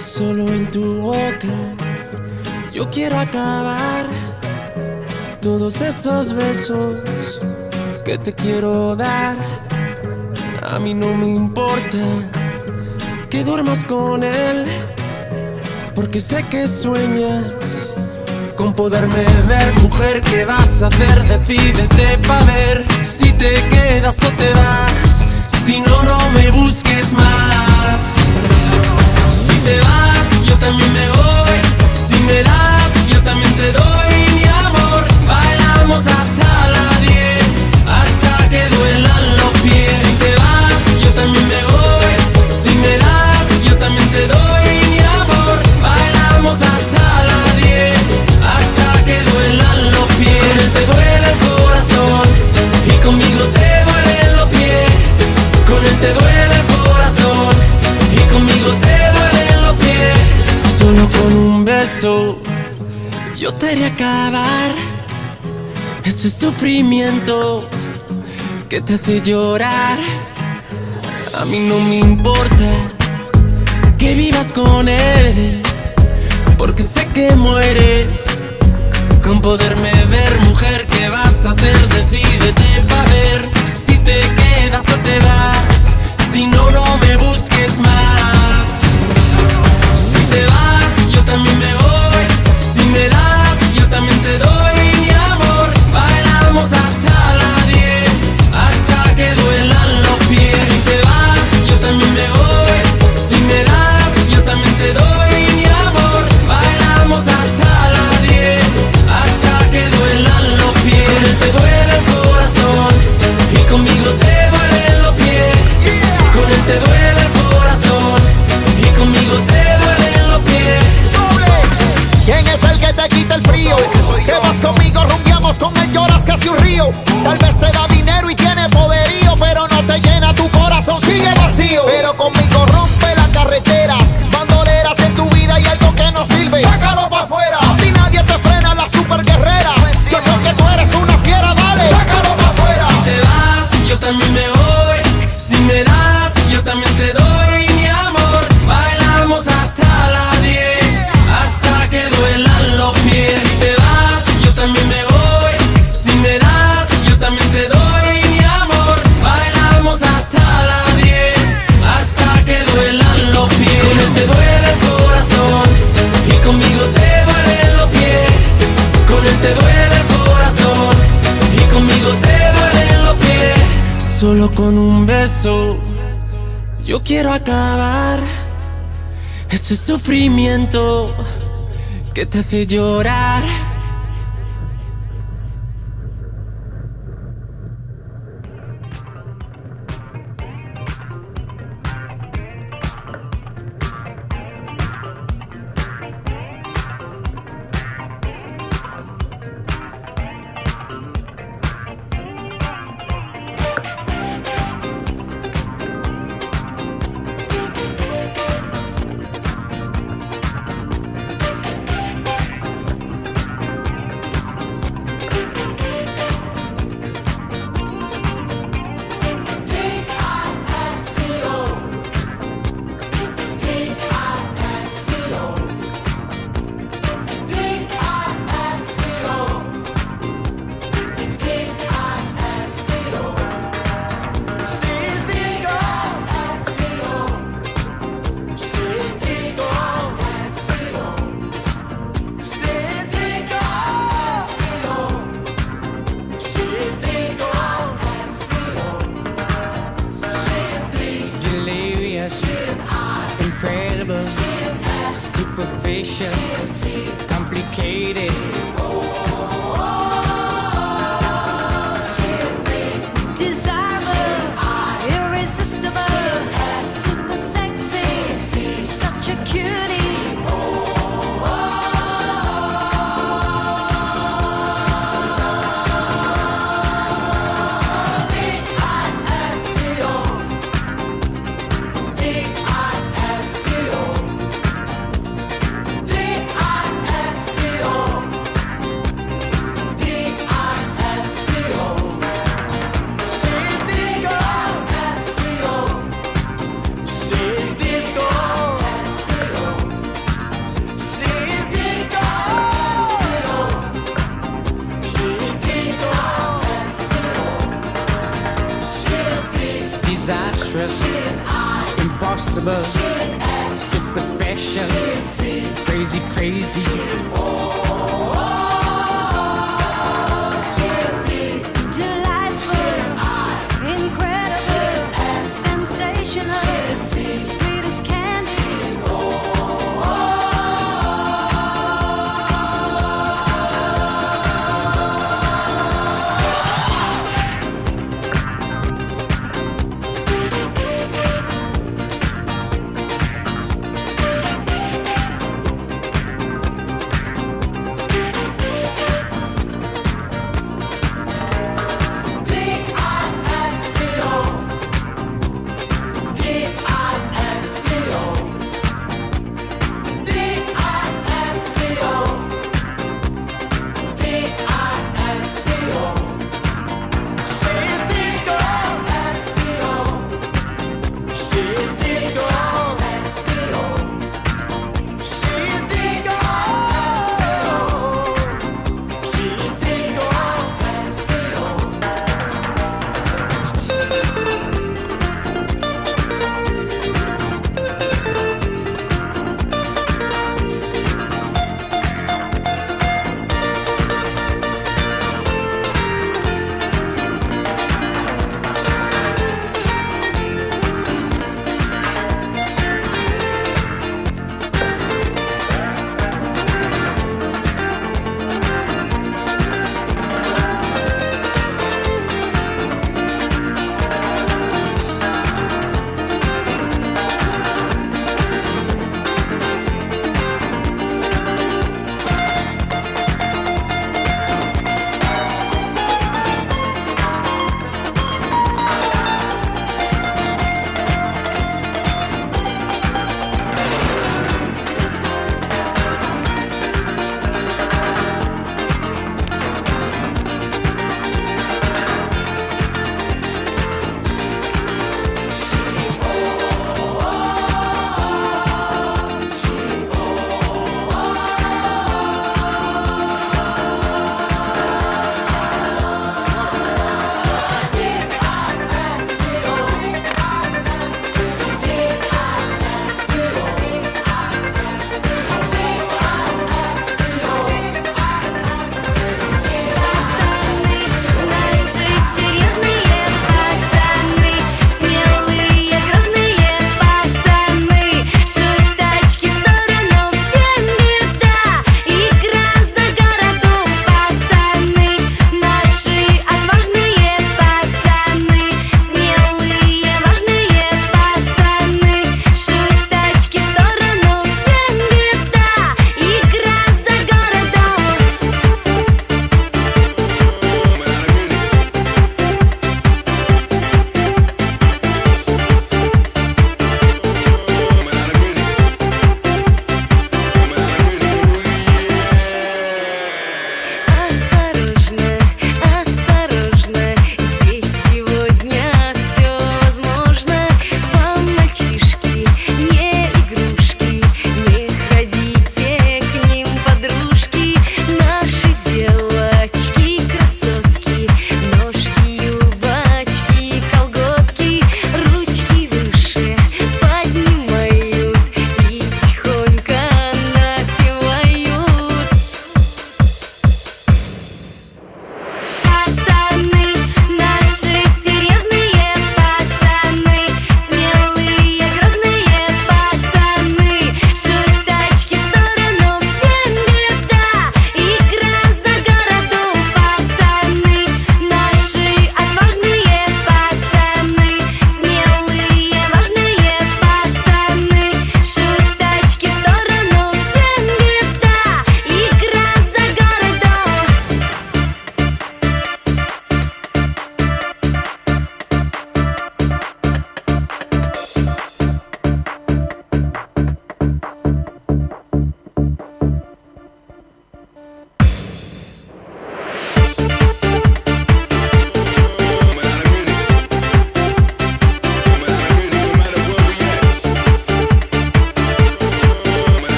solo en tu boca. Yo quiero acabar todos esos besos que te quiero dar. A mí no me importa que duermas con él, porque sé que sueñas con poderme ver. Mujer, ¿qué vas a hacer? Decídete pa' ver si te quedas o te vas. Si no, no me busques más. Si te vas, yo también me voy. Si me das, yo también te doy mi amor. Bailamos hasta ese sufrimiento que te hace llorar. A mí no me importa que vivas con él, porque sé que mueres con poderme ver, mujer. ¿Qué vas a hacer? Decídete para ver si te quedas quiero acabar ese sufrimiento que te hace llorar.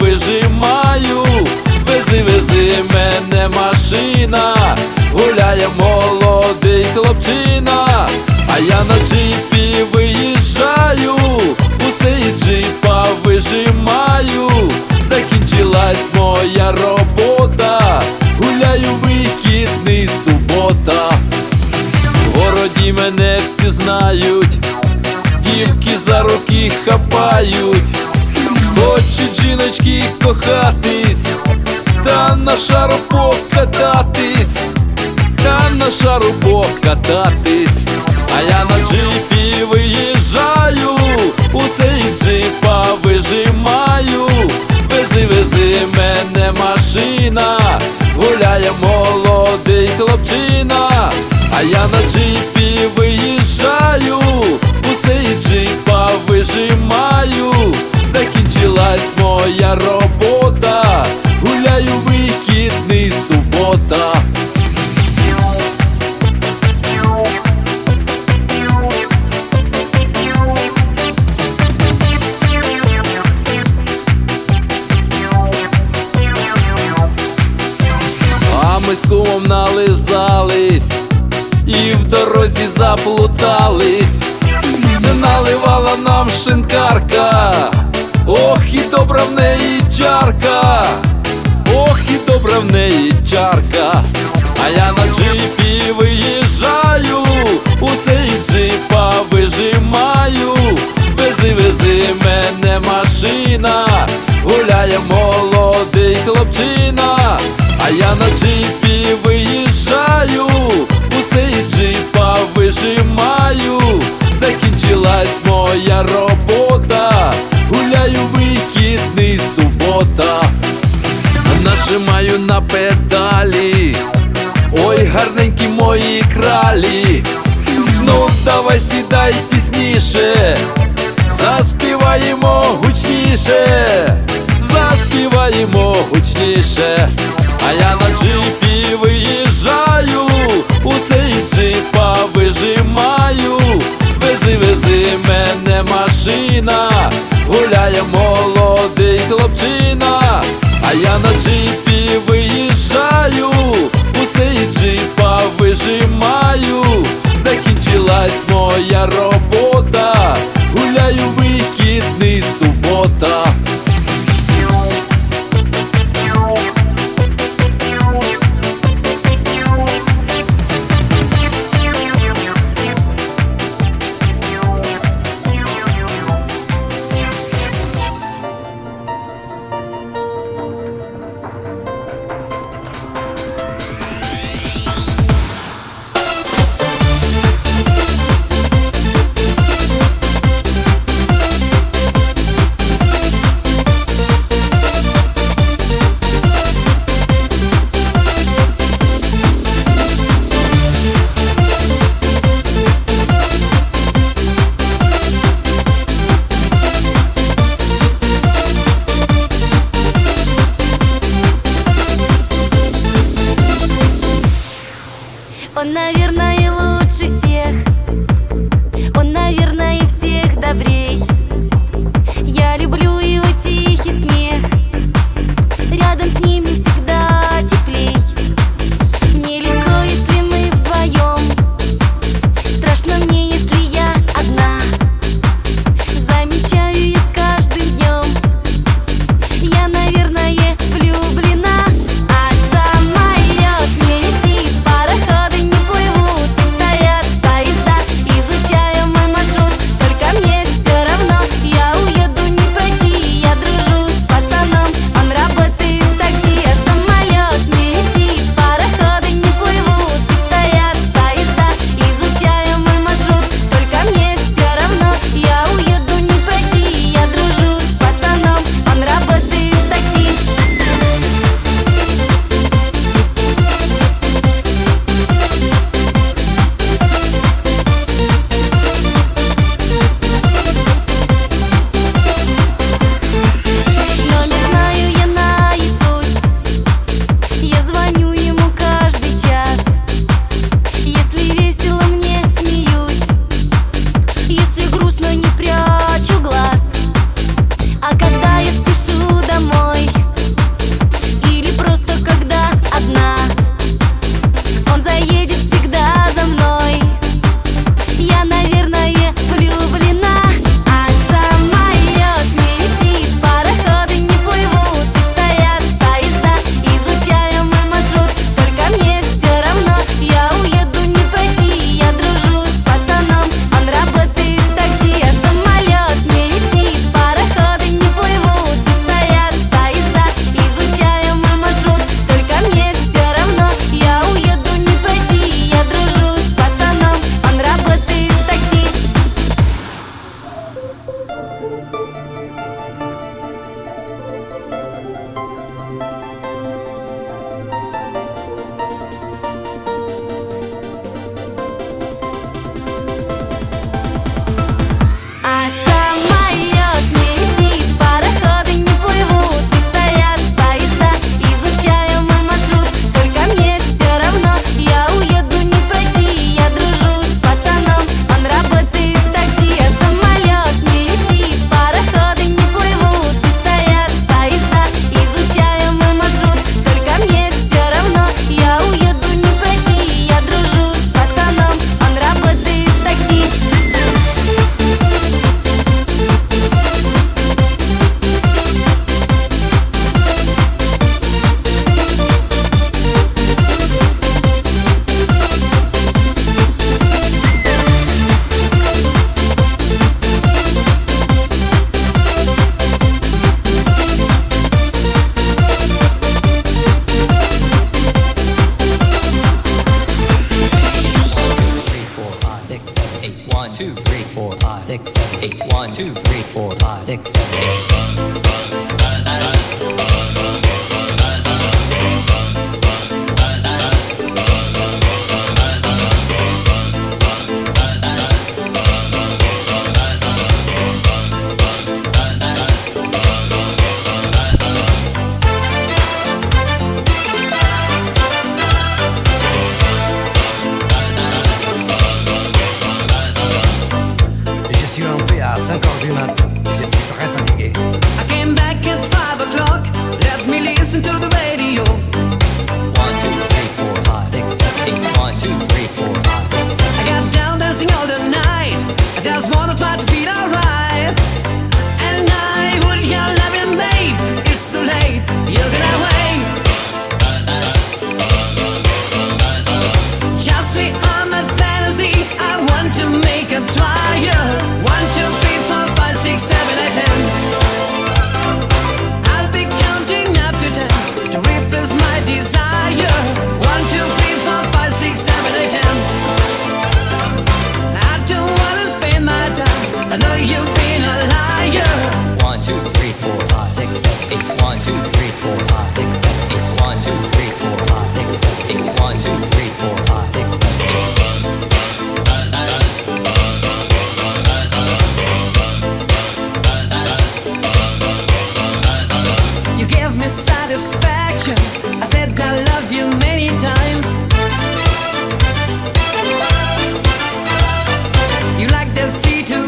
Вижимаю, вези, вези мене машина, гуляє молодий хлопчина, а я на джипі виїжджаю, усе із джипа вижимаю, закінчилась моя робота, гуляю вихідний субота. В городі мене всі знають, дівки за руки хапають, хочуть кохатись, та на шару покататись, та на шару покататись, а я на джипі виїжджаю, усе із джипа вижимаю, вези, вези мене машина, гуляє молодий хлопчина, а я на джипі в чарка, а я на джипі виїжджаю, усе із джипа вижимаю, вези, вези мене машина, гуляє молодий хлопчина, а я на джипі виїжджаю, усе із джипа вижимаю, закінчилась моя робота, гуляю вихідний субота, нажимаю на педалі, ой, гарненькі мої кралі, ну давай сідай тісніше, заспіваємо гучніше, заспіваємо гучніше, а я на джипі see to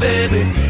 baby.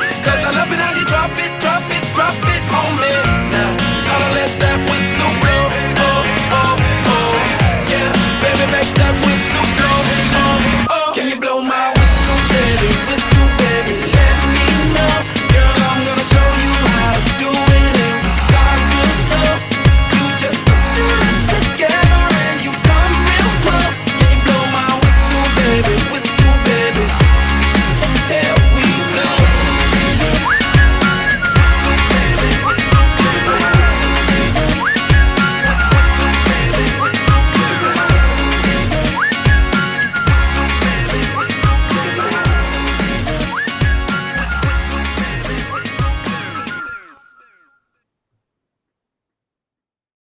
Go!